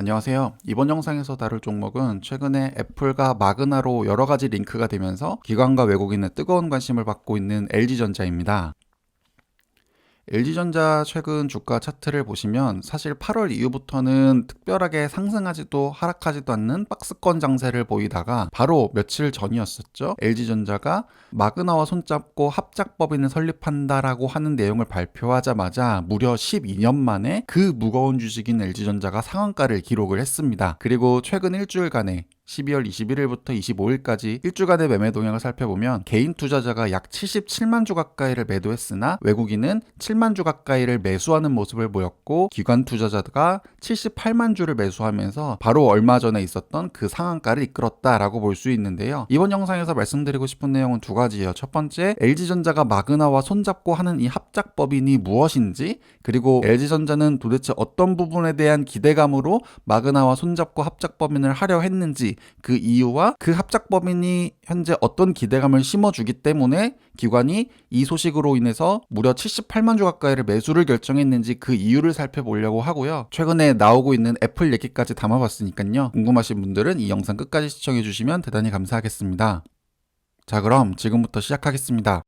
안녕하세요. 이번 영상에서 다룰 종목은 최근에 애플과 마그나로 여러 가지 링크가 되면서 기관과 외국인의 뜨거운 관심을 받고 있는 LG전자입니다. LG전자 최근 주가 차트를 보시면 사실 8월 이후부터는 특별하게 상승하지도 하락하지도 않는 박스권 장세를 보이다가 바로 며칠 전이었었죠. LG전자가 마그나와 손잡고 합작법인을 설립한다라고 하는 내용을 발표하자마자 무려 12년 만에 그 무거운 주식인 LG전자가 상한가를 기록을 했습니다. 그리고 최근 일주일간에 12월 21일부터 25일까지 일주간의 매매 동향을 살펴보면 개인 투자자가 약 77만 주 가까이를 매도했으나 외국인은 7만 주 가까이를 매수하는 모습을 보였고 기관 투자자가 78만 주를 매수하면서 바로 얼마 전에 있었던 그 상한가를 이끌었다라고 볼 수 있는데요. 이번 영상에서 말씀드리고 싶은 내용은 두 가지예요. 첫 번째, LG전자가 마그나와 손잡고 하는 이 합작법인이 무엇인지 그리고 LG전자는 도대체 어떤 부분에 대한 기대감으로 마그나와 손잡고 합작법인을 하려 했는지 그 이유와 그 합작법인이 현재 어떤 기대감을 심어주기 때문에 기관이 이 소식으로 인해서 무려 78만 주 가까이를 매수를 결정했는지 그 이유를 살펴보려고 하고요. 최근에 나오고 있는 애플 얘기까지 담아봤으니까요. 궁금하신 분들은 이 영상 끝까지 시청해주시면 대단히 감사하겠습니다. 자, 그럼 지금부터 시작하겠습니다.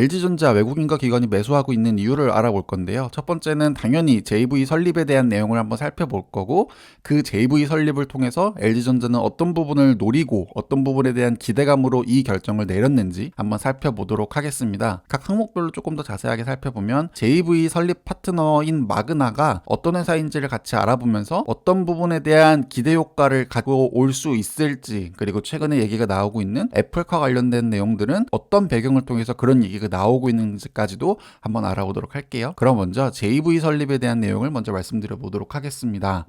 LG전자 외국인과 기관이 매수하고 있는 이유를 알아볼 건데요. 첫 번째는 당연히 JV 설립에 대한 내용을 한번 살펴볼 거고 그 JV 설립을 통해서 LG전자는 어떤 부분을 노리고 어떤 부분에 대한 기대감으로 이 결정을 내렸는지 한번 살펴보도록 하겠습니다. 각 항목별로 조금 더 자세하게 살펴보면 JV 설립 파트너인 마그나가 어떤 회사인지를 같이 알아보면서 어떤 부분에 대한 기대 효과를 가지고 올 수 있을지 그리고 최근에 얘기가 나오고 있는 애플카 관련된 내용들은 어떤 배경을 통해서 그런 얘기가 나오고 있는지까지도 한번 알아보도록 할게요. 그럼 먼저 JV 설립에 대한 내용을 먼저 말씀드려 보도록 하겠습니다.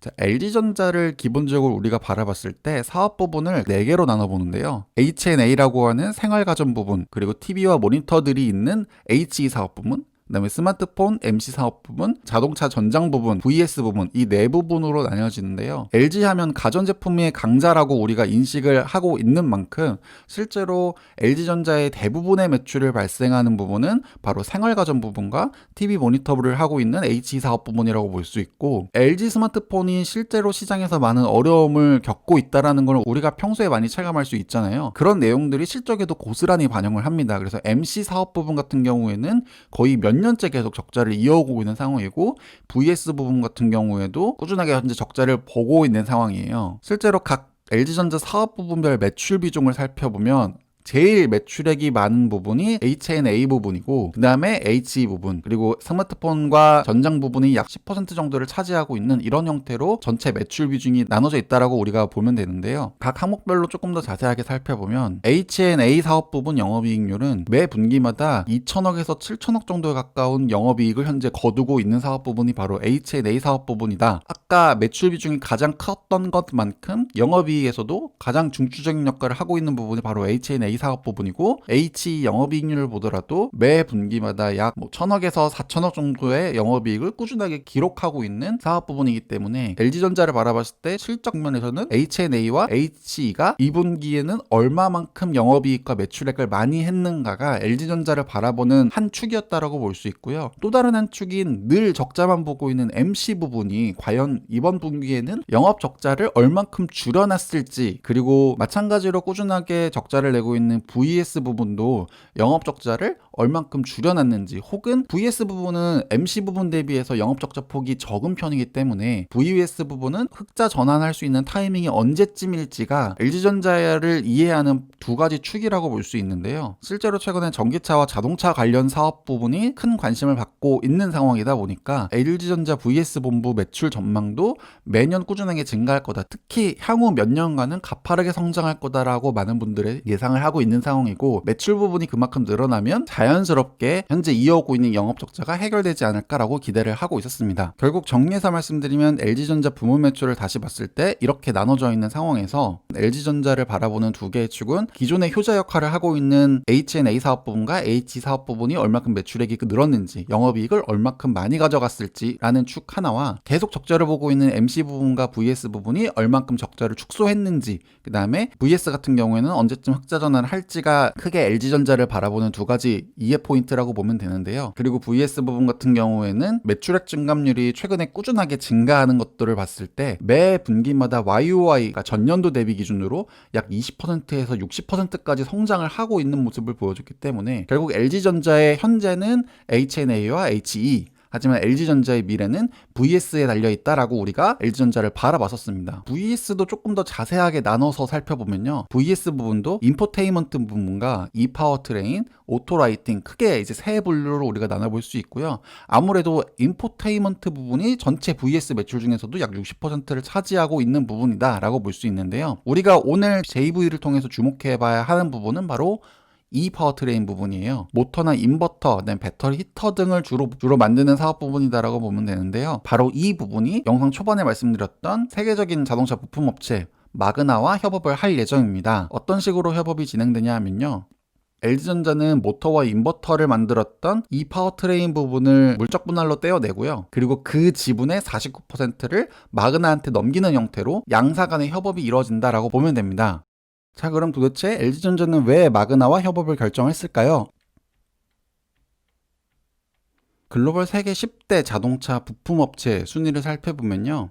자, LG전자를 기본적으로 우리가 바라봤을 때 사업 부분을 4개로 나눠보는데요. H&A라고 하는 생활가전 부분, 그리고 TV와 모니터들이 있는 HE 사업 부분, 그다음에 스마트폰, MC 사업 부분, 자동차 전장 부분, VS 부분 이 네 부분으로 나뉘어지는데요. LG 하면 가전제품의 강자라고 우리가 인식을 하고 있는 만큼 실제로 LG전자의 대부분의 매출을 발생하는 부분은 바로 생활가전 부분과 TV 모니터를 하고 있는 HE 사업 부분이라고 볼 수 있고 LG 스마트폰이 실제로 시장에서 많은 어려움을 겪고 있다라는 걸 우리가 평소에 많이 체감할 수 있잖아요. 그런 내용들이 실적에도 고스란히 반영을 합니다. 그래서 MC 사업 부분 같은 경우에는 거의 몇 년째 계속 적자를 이어오고 있는 상황이고 VS 부분 같은 경우에도 꾸준하게 현재 적자를 보고 있는 상황이에요. 실제로 각 LG전자 사업 부분별 매출 비중을 살펴보면 제일 매출액이 많은 부분이 H&A 부분이고 그 다음에 HE 부분 그리고 스마트폰과 전장 부분이 약 10% 정도를 차지하고 있는 이런 형태로 전체 매출 비중이 나눠져 있다라고 우리가 보면 되는데요. 각 항목별로 조금 더 자세하게 살펴보면 H&A 사업 부분 영업이익률은 매 분기마다 2천억에서 7천억 정도에 가까운 영업이익을 현재 거두고 있는 사업 부분이 바로 H&A 사업 부분이다. 아까 매출 비중이 가장 컸던 것만큼 영업이익에서도 가장 중추적인 역할을 하고 있는 부분이 바로 H&A 사업 부분이고 H 영업이익률을 보더라도 매 분기마다 약 뭐 천억에서 4천억 정도의 영업이익을 꾸준하게 기록하고 있는 사업 부분이기 때문에 LG전자를 바라봤을 때 실적 면에서는 H&A와 HE가 2분기에는 얼마만큼 영업이익과 매출액을 많이 했는가가 LG전자를 바라보는 한 축이었다라고 볼 수 있고요. 또 다른 한 축인 늘 적자만 보고 있는 MC 부분이 과연 이번 분기에는 영업 적자를 얼만큼 줄여놨을지 그리고 마찬가지로 꾸준하게 적자를 내고 있는 VS 부분도 영업 적자를 얼만큼 줄여놨는지 혹은 VS 부분은 MC 부분 대비해서 영업 적자 폭이 적은 편이기 때문에 VS 부분은 흑자 전환할 수 있는 타이밍이 언제쯤일지가 LG전자를 이해하는 두 가지 축이라고 볼 수 있는데요. 실제로 최근에 전기차와 자동차 관련 사업 부분이 큰 관심을 받고 있는 상황이다 보니까 LG전자 VS 본부 매출 전망도 매년 꾸준하게 증가할 거다. 특히 향후 몇 년간은 가파르게 성장할 거다라고 많은 분들의 예상을 하고 있는 상황이고 매출 부분이 그만큼 늘어나면 자연 스럽게 현재 이어오고 있는 영업 적자가 해결되지 않을까라고 기대를 하고 있었습니다. 결국 정리해서 말씀드리면 LG전자 부문 매출을 다시 봤을 때 이렇게 나눠져 있는 상황에서 LG전자를 바라보는 두 개의 축은 기존의 효자 역할을 하고 있는 H&A 사업 부분과 H 사업 부분이 얼마큼 매출액이 늘었는지 영업이익을 얼마큼 많이 가져갔을지라는 축 하나와 계속 적자를 보고 있는 MC 부분과 VS 부분이 얼만큼 적자를 축소했는지 그 다음에 VS 같은 경우에는 언제쯤 흑자 전환 전환을 할지가 크게 LG전자를 바라보는 두 가지 이해 포인트라고 보면 되는데요. 그리고 VS 부분 같은 경우에는 매출액 증감률이 최근에 꾸준하게 증가하는 것들을 봤을 때 매 분기마다 YOY가 전년도 대비 기준으로 약 20%에서 60%까지 성장을 하고 있는 모습을 보여줬기 때문에 결국 LG전자의 현재는 HNA와 HE 하지만 LG전자의 미래는 VS에 달려 있다라고 우리가 LG전자를 바라봤었습니다. VS도 조금 더 자세하게 나눠서 살펴보면요. VS 부분도 인포테인먼트 부분과 e파워트레인, 오토라이팅 크게 이제 세 분류로 우리가 나눠볼 수 있고요. 아무래도 인포테인먼트 부분이 전체 VS 매출 중에서도 약 60%를 차지하고 있는 부분이다라고 볼 수 있는데요. 우리가 오늘 JV를 통해서 주목해봐야 하는 부분은 바로 이 파워트레인 부분이에요. 모터나 인버터, 배터리 히터 등을 주로 주로 만드는 사업 부분이다라고 보면 되는데요. 바로 이 부분이 영상 초반에 말씀드렸던 세계적인 자동차 부품 업체 마그나와 협업을 할 예정입니다. 어떤 식으로 협업이 진행되냐 하면요. LG전자는 모터와 인버터를 만들었던 이 파워트레인 부분을 물적 분할로 떼어내고요. 그리고 그 지분의 49%를 마그나한테 넘기는 형태로 양사 간의 협업이 이루어진다라고 보면 됩니다. 자, 그럼 도대체 LG전자는 왜 마그나와 협업을 결정했을까요? 글로벌 세계 10대 자동차 부품 업체 순위를 살펴보면요.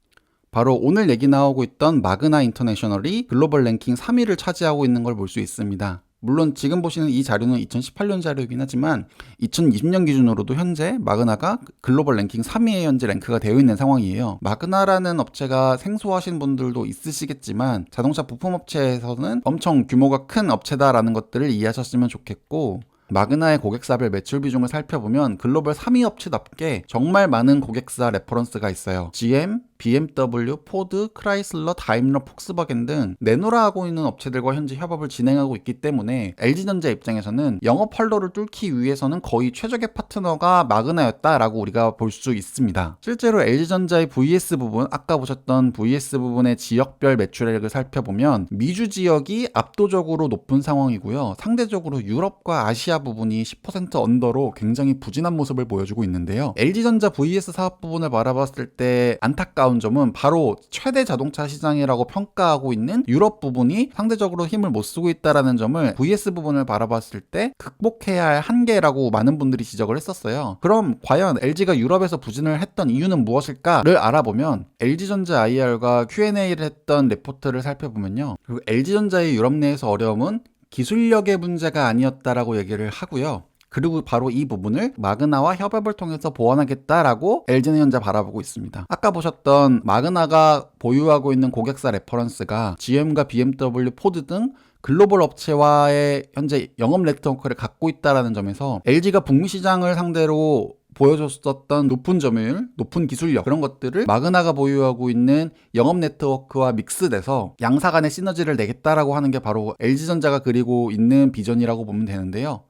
바로 오늘 얘기 나오고 있던 마그나 인터내셔널이 글로벌 랭킹 3위를 차지하고 있는 걸 볼 수 있습니다. 물론 지금 보시는 이 자료는 2018년 자료이긴 하지만 2020년 기준으로도 현재 마그나가 글로벌 랭킹 3위에 현재 랭크가 되어 있는 상황이에요. 마그나라는 업체가 생소하신 분들도 있으시겠지만 자동차 부품 업체에서는 엄청 규모가 큰 업체다라는 것들을 이해하셨으면 좋겠고 마그나의 고객사별 매출 비중을 살펴보면 글로벌 3위 업체답게 정말 많은 고객사 레퍼런스가 있어요. GM, BMW, 포드, 크라이슬러, 다임러, 폭스바겐 등 내노라하고 있는 업체들과 현재 협업을 진행하고 있기 때문에 LG전자 입장에서는 영업 활로를 뚫기 위해서는 거의 최적의 파트너가 마그나였다라고 우리가 볼 수 있습니다. 실제로 LG전자의 VS 부분, 아까 보셨던 VS 부분의 지역별 매출액을 살펴보면 미주 지역이 압도적으로 높은 상황이고요. 상대적으로 유럽과 아시아 부분이 10% 언더로 굉장히 부진한 모습을 보여주고 있는데요. LG전자 VS 사업 부분을 바라봤을 때 안타까운 안타까운 점은 바로 최대 자동차 시장이라고 평가하고 있는 유럽 부분이 상대적으로 힘을 못 쓰고 있다라는 점을 VS 부분을 바라봤을 때 극복해야 할 한계라고 많은 분들이 지적을 했었어요. 그럼 과연 LG가 유럽에서 부진을 했던 이유는 무엇일까를 알아보면 LG전자 IR과 Q&A를 했던 레포트를 살펴보면요. 그리고 LG전자의 유럽 내에서 어려움은 기술력의 문제가 아니었다라고 얘기를 하고요. 그리고 바로 이 부분을 마그나와 협업을 통해서 보완하겠다라고 LG는 현재 바라보고 있습니다. 아까 보셨던 마그나가 보유하고 있는 고객사 레퍼런스가 GM과 BMW, 포드 등 글로벌 업체와의 현재 영업 네트워크를 갖고 있다라는 점에서 LG가 북미 시장을 상대로 보여줬었던 높은 점유율, 높은 기술력 그런 것들을 마그나가 보유하고 있는 영업 네트워크와 믹스돼서 양사 간의 시너지를 내겠다라고 하는 게 바로 LG전자가 그리고 있는 비전이라고 보면 되는데요.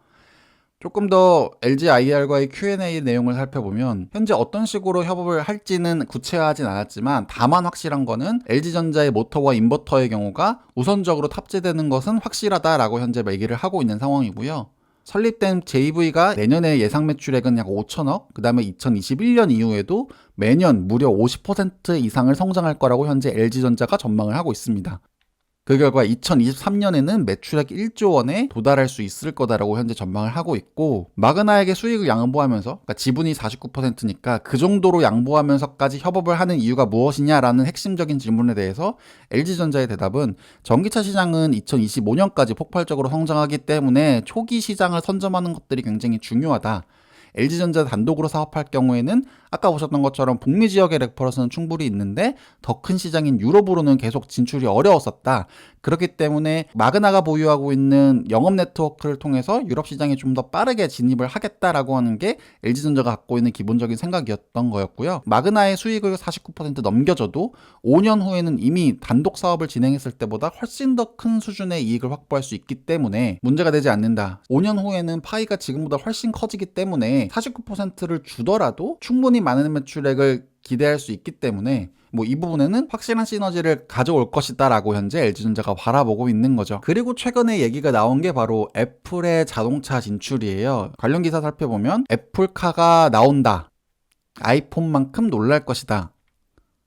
조금 더 LG IR과의 Q&A 내용을 살펴보면 현재 어떤 식으로 협업을 할지는 구체화하진 않았지만 다만 확실한 거는 LG전자의 모터와 인버터의 경우가 우선적으로 탑재되는 것은 확실하다라고 현재 얘기를 하고 있는 상황이고요. 설립된 JV가 내년에 예상 매출액은 약 5천억, 그 다음에 2021년 이후에도 매년 무려 50% 이상을 성장할 거라고 현재 LG전자가 전망을 하고 있습니다. 그 결과 2023년에는 매출액 1조 원에 도달할 수 있을 거다라고 현재 전망을 하고 있고 마그나에게 수익을 양보하면서 그러니까 지분이 49%니까 그 정도로 양보하면서까지 협업을 하는 이유가 무엇이냐라는 핵심적인 질문에 대해서 LG전자의 대답은 전기차 시장은 2025년까지 폭발적으로 성장하기 때문에 초기 시장을 선점하는 것들이 굉장히 중요하다. LG전자 단독으로 사업할 경우에는 아까 보셨던 것처럼 북미 지역의 레퍼런스는 충분히 있는데 더 큰 시장인 유럽으로는 계속 진출이 어려웠었다. 그렇기 때문에 마그나가 보유하고 있는 영업 네트워크를 통해서 유럽 시장에 좀 더 빠르게 진입을 하겠다라고 하는 게 LG전자가 갖고 있는 기본적인 생각이었던 거였고요. 마그나의 수익을 49% 넘겨줘도 5년 후에는 이미 단독 사업을 진행했을 때보다 훨씬 더 큰 수준의 이익을 확보할 수 있기 때문에 문제가 되지 않는다. 5년 후에는 파이가 지금보다 훨씬 커지기 때문에 49%를 주더라도 충분히 많은 매출액을 기대할 수 있기 때문에 뭐 이 부분에는 확실한 시너지를 가져올 것이다라고 현재 LG전자가 바라보고 있는 거죠. 그리고 최근에 얘기가 나온 게 바로 애플의 자동차 진출이에요. 관련 기사 살펴보면 애플카가 나온다. 아이폰만큼 놀랄 것이다.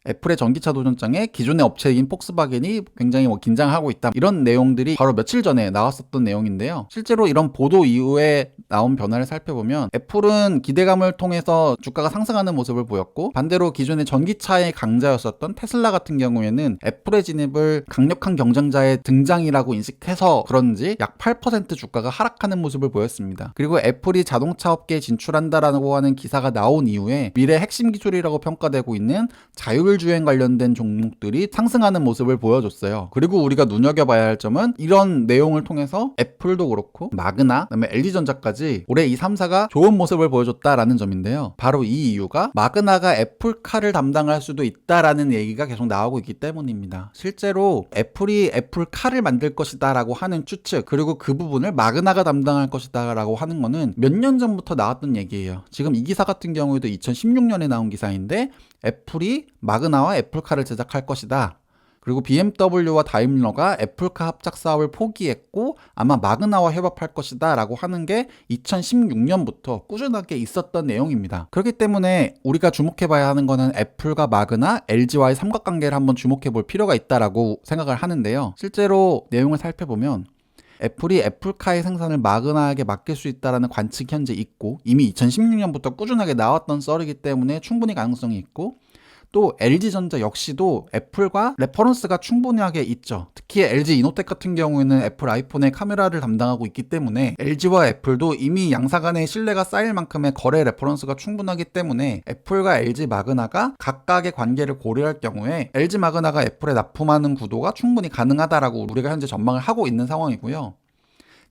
애플의 전기차 도전장에 기존의 업체인 폭스바겐이 굉장히 뭐 긴장하고 있다. 이런 내용들이 바로 며칠 전에 나왔었던 내용인데요. 실제로 이런 보도 이후에 나온 변화를 살펴보면 애플은 기대감을 통해서 주가가 상승하는 모습을 보였고 반대로 기존의 전기차의 강자였었던 테슬라 같은 경우에는 애플의 진입을 강력한 경쟁자의 등장이라고 인식해서 그런지 약 8% 주가가 하락하는 모습을 보였습니다. 그리고 애플이 자동차 업계에 진출한다라고 하는 기사가 나온 이후에 미래 핵심 기술이라고 평가되고 있는 자율 주행 관련된 종목들이 상승하는 모습을 보여줬어요. 그리고 우리가 눈여겨봐야 할 점은 이런 내용을 통해서 애플도 그렇고 마그나, 그다음에 LG전자까지 올해 이 3사가 좋은 모습을 보여줬다라는 점인데요. 바로 이 이유가 마그나가 애플카를 담당할 수도 있다라는 얘기가 계속 나오고 있기 때문입니다. 실제로 애플이 애플카를 만들 것이다라고 하는 추측 그리고 그 부분을 마그나가 담당할 것이다라고 하는 거는 몇 년 전부터 나왔던 얘기예요. 지금 이 기사 같은 경우에도 2016년에 나온 기사인데 애플이 마그나와 애플카를 제작할 것이다. 그리고 BMW와 다임러가 애플카 합작 사업을 포기했고 아마 마그나와 협업할 것이다 라고 하는 게 2016년부터 꾸준하게 있었던 내용입니다. 그렇기 때문에 우리가 주목해 봐야 하는 거는 애플과 마그나, LG와의 삼각관계를 한번 주목해 볼 필요가 있다라고 생각을 하는데요. 실제로 내용을 살펴보면 애플이 애플카의 생산을 마그나에게 맡길 수 있다라는 관측이 현재 있고 이미 2016년부터 꾸준하게 나왔던 썰이기 때문에 충분히 가능성이 있고 또 LG전자 역시도 애플과 레퍼런스가 충분하게 있죠. 특히 LG 이노텍 같은 경우에는 애플 아이폰의 카메라를 담당하고 있기 때문에 LG와 애플도 이미 양사 간의 신뢰가 쌓일 만큼의 거래 레퍼런스가 충분하기 때문에 애플과 LG 마그나가 각각의 관계를 고려할 경우에 LG 마그나가 애플에 납품하는 구도가 충분히 가능하다라고 우리가 현재 전망을 하고 있는 상황이고요.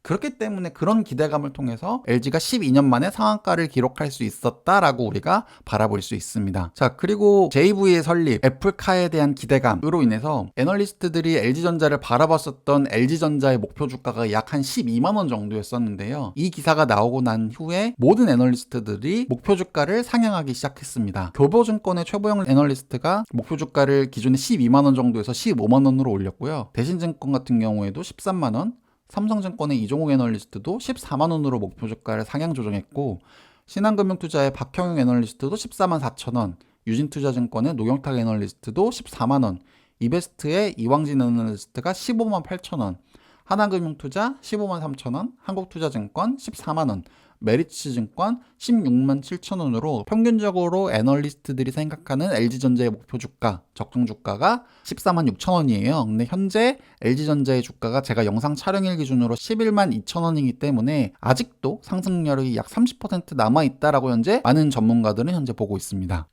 그렇기 때문에 그런 기대감을 통해서 LG가 12년 만에 상한가를 기록할 수 있었다라고 우리가 바라볼 수 있습니다. 자, 그리고 JV의 설립, 애플카에 대한 기대감으로 인해서 애널리스트들이 LG전자를 바라봤었던 LG전자의 목표 주가가 약 한 12만 원 정도였었는데요. 이 기사가 나오고 난 후에 모든 애널리스트들이 목표 주가를 상향하기 시작했습니다. 교보증권의 최보영 애널리스트가 목표 주가를 기존에 12만 원 정도에서 15만 원으로 올렸고요. 대신증권 같은 경우에도 13만 원, 삼성증권의 이종욱 애널리스트도 14만 원으로 목표 주가를 상향 조정했고 신한금융투자의 박형용 애널리스트도 14만 4천 원, 유진투자증권의 노경탁 애널리스트도 14만 원, 이베스트의 이왕진 애널리스트가 15만 8천 원, 하나금융투자 15만 3천 원, 한국투자증권 14만 원, 메리츠 증권 16만 7천 원으로 평균적으로 애널리스트들이 생각하는 LG전자의 목표 주가, 적정 주가가 14만 6천 원이에요. 근데 현재 LG전자의 주가가 제가 영상 촬영일 기준으로 11만 2천 원이기 때문에 아직도 상승률이 약 30% 남아 있다라고 현재 많은 전문가들은 현재 보고 있습니다.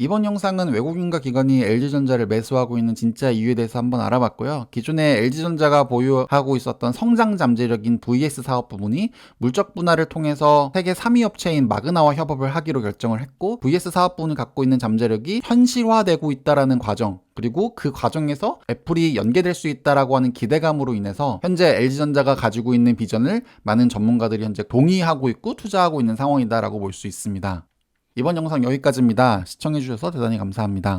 이번 영상은 외국인과 기관이 LG전자를 매수하고 있는 진짜 이유에 대해서 한번 알아봤고요. 기존에 LG전자가 보유하고 있었던 성장 잠재력인 VS 사업 부분이 물적 분할을 통해서 세계 3위 업체인 마그나와 협업을 하기로 결정을 했고 VS 사업 부분을 갖고 있는 잠재력이 현실화되고 있다라는 과정 그리고 그 과정에서 애플이 연계될 수 있다라고 하는 기대감으로 인해서 현재 LG전자가 가지고 있는 비전을 많은 전문가들이 현재 동의하고 있고 투자하고 있는 상황이다라고 볼 수 있습니다. 이번 영상 여기까지입니다. 시청해주셔서 대단히 감사합니다.